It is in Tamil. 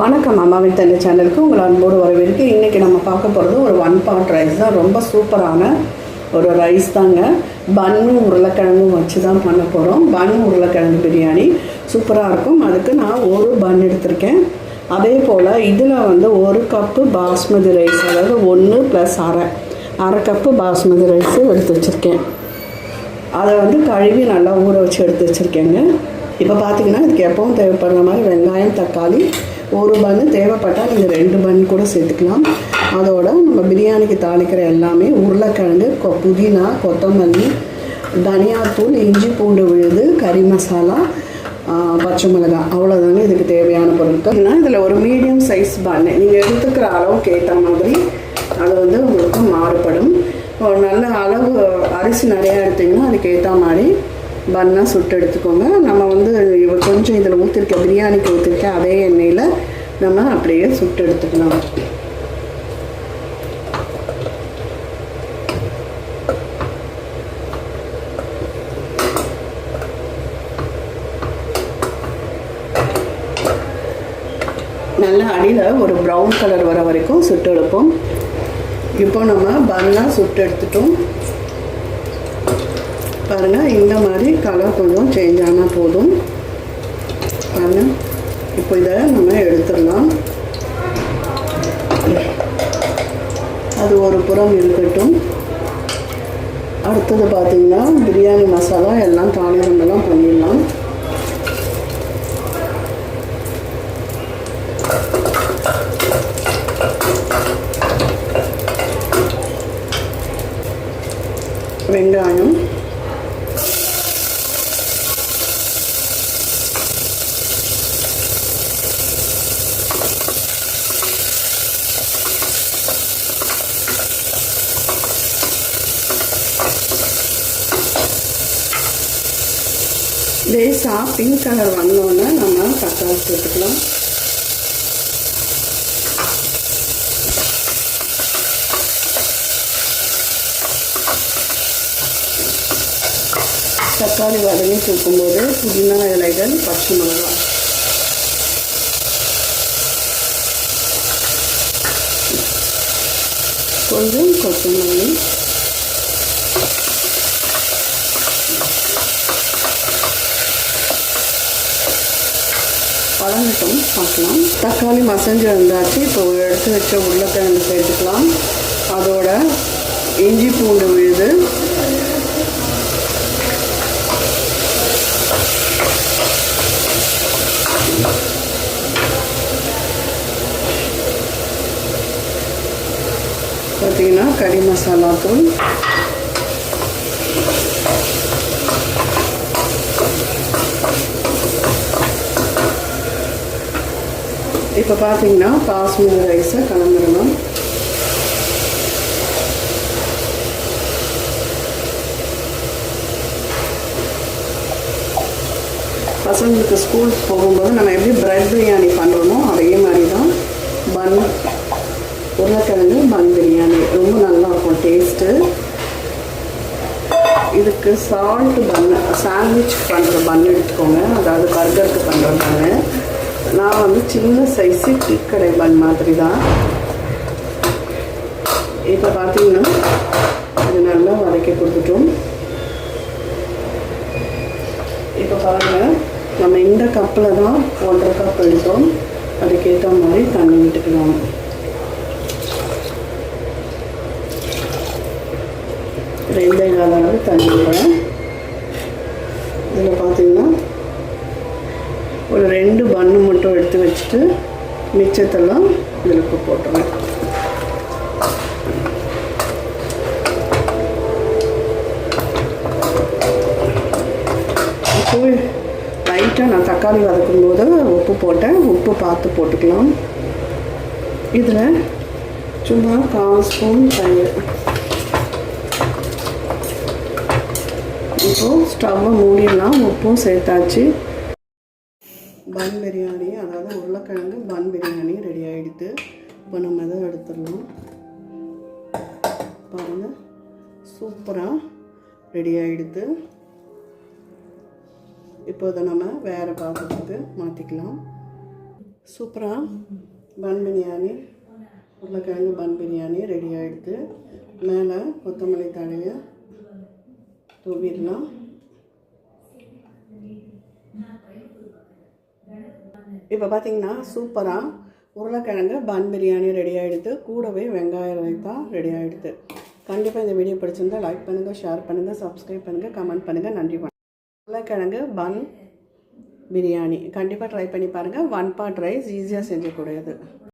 வணக்கம் அம்மாவின் தந்தை சேனலுக்கு உங்கள் அன்போடு வரவேற்கு இன்றைக்கி நம்ம பார்க்க போகிறது ஒரு ஒன் பாட் ரைஸ் தான். ரொம்ப சூப்பரான ஒரு ரைஸ் தாங்க. பன்னும் உருளைக்கிழங்கும் வச்சு தான் பண்ண போகிறோம் பன் உருளைக்கிழங்கு பிரியாணி சூப்பராக இருக்கும். அதுக்கு நான் ஒரு பன் எடுத்திருக்கேன். அதே போல் இதில் வந்து ஒரு கப்பு பாஸ்மதி ரைஸ் அதாவது ஒன்று ப்ளஸ் அரை. அரை கப்பு பாஸ்மதி ரைஸு எடுத்து வச்சுருக்கேன். அதை வந்து கழுவி நல்லா ஊற வச்சு எடுத்து வச்சுருக்கேங்க. இப்போ பார்த்தீங்கன்னா இதுக்கு எப்பவும் தேவைப்படுற மாதிரி வெங்காயம் தக்காளி ஒரு பன்னு தேவைப்பட்டால் நீங்கள் ரெண்டு பன் கூட சேர்த்துக்கலாம். அதோட நம்ம பிரியாணிக்கு தாளிக்கிற எல்லாமே உருளைக்கிழங்கு கொ புதினா கொத்தமல்லி தனியாத்தூள் இஞ்சி பூண்டு விழுது கறி மசாலா பச்சை மிளகாய். அவ்வளோதாங்க இதுக்கு தேவையான பொருட்கள். ஏன்னா இதில் ஒரு மீடியம் சைஸ் பண்ணு நீங்கள் எடுத்துக்கிற அளவுக்கு ஏற்ற மாதிரி அது வந்து உங்களுக்கு மாறுபடும். ஒரு நல்ல அளவு அரிசி நிறையா எடுத்திங்கன்னா அதுக்கு ஏற்ற மாதிரி பன்னாக சுட்டு எடுத்துக்கோங்க. நம்ம வந்து கொஞ்சம் இதில் ஊற்றிருக்க பிரியாணிக்கு ஊற்றிருக்க அதே எண்ணெயில் நம்ம அப்படியே சுட்டு எடுத்துக்கலாம். நல்ல அடியில் ஒரு ப்ரௌன் கலர் வர வரைக்கும் சுட்டு எடுப்போம். இப்போ நம்ம பன்னாக சுட்டு எடுத்துட்டோம். பாருங்கள் இந்த மாதிரி கலர் கொஞ்சம் சேஞ்ச் ஆனால் போதும். பாருங்கள் இப்போ இதை நம்ம எடுத்துடலாம். அது ஒரு புறம் இருக்கட்டும். அடுத்தது பார்த்தீங்கன்னா பிரியாணி மசாலா எல்லாம் தானியமெல்லாம் பண்ணிடலாம். வெங்காயம். லேசாக பிங்க் கலர் வந்தோன்னே நம்ம தக்காளி சேர்த்துக்கலாம் தக்காளி வதங்கி சேர்க்கும்போது புதினா இலைகள் பச்சை மிளகாய். கொஞ்சம் கொத்தமல்லி. வளர்ந்துட்டோம் பார்க்கலாம். தக்காளி மசஞ்சு வந்தாச்சு. இப்போ எடுத்து வச்ச உருளைக்கிழங்கு சேர்த்துக்கலாம். அதோட இஞ்சி பூண்டு விழுது. பார்த்தீங்கன்னா கறி மசாலா தூள். இப்போ பார்த்தீங்கன்னா பாஸ்மதி ரைஸை கலந்துடணும். பசங்களுக்கு ஸ்கூல் போகும்போது நம்ம எப்படி பிரெட் பிரியாணி பண்ணுறோமோ அதே மாதிரி தான் பன் உருளைக்கிழங்கு பன் பிரியாணி ரொம்ப நல்லா இருக்கும் டேஸ்ட்டு இதுக்கு சால்ட் பன் சாண்ட்விச் பண்ணுற பன் எடுத்துக்கோங்க. அதாவது பர்கருக்கு பண்ணுற பன்னு நான் வந்து சின்ன சைஸு டீக்கடை பன் மாதிரி தான் இப்போ பார்த்தீங்கன்னா இது நல்லா வதக்கி கொடுத்துட்டோம். இப்போ பாருங்கள் நம்ம இந்த கப்பில் தான் ஒன்றரை கப் எடுத்தோம். அதுக்கேற்ற மாதிரி தண்ணி விட்டுக்கலாம். ரெண்டே கால அளவு தண்ணி விடுறேன். இதில் பார்த்தீங்கன்னா ஒரு ரெண்டு பண்ணு மட்டும் எடுத்து வச்சுட்டு மிச்சத்தெல்லாம் இதில் இப்போ போட்டுருவேன் இப்போ லைட்டாக நான் தக்காளி வதக்கும் போது உப்பு போட்டேன். உப்பு பார்த்து போட்டுக்கலாம். இதில் சும்மா கால் ஸ்பூன் தயிர். இப்போது ஸ்டவ்வை மூடிடலாம். உப்பும் சேர்த்தாச்சு. பன் பிரியாணி அதாவது உருளைக்கிழங்கு பன் பிரியாணி ரெடி ஆகிடுது இப்போ நம்ம இதை எடுத்துடலாம். பாருங்கள் சூப்பராக ரெடி ஆகிடுது இப்போ இதை நம்ம வேறு பாத்திரத்துக்கு மாற்றிக்கலாம் சூப்பராக பன் பிரியாணி உருளைக்கிழங்கு பன் பிரியாணி ரெடி ஆகிடுது மேலே கொத்தமல்லி தழையை தூவிடலாம். இப்போ பார்த்தீங்கன்னா சூப்பராக உருளைக்கிழங்கு பன் பிரியாணி ரெடி ஆகிடுது கூடவே வெங்காய ரைத்தா ரெடி ஆகிடுது கண்டிப்பாக இந்த வீடியோ பிடிச்சிருந்தா லைக் பண்ணுங்கள் ஷேர் பண்ணுங்கள் சப்ஸ்கிரைப் பண்ணுங்கள் கமெண்ட் பண்ணுங்கள் நன்றி வணக்கம். உருளைக்கிழங்கு பன் பிரியாணி. கண்டிப்பாக ட்ரை பண்ணி பாருங்கள் ஒன் பாட் ரைஸ் ஈஸியாக செஞ்சக்கூடியது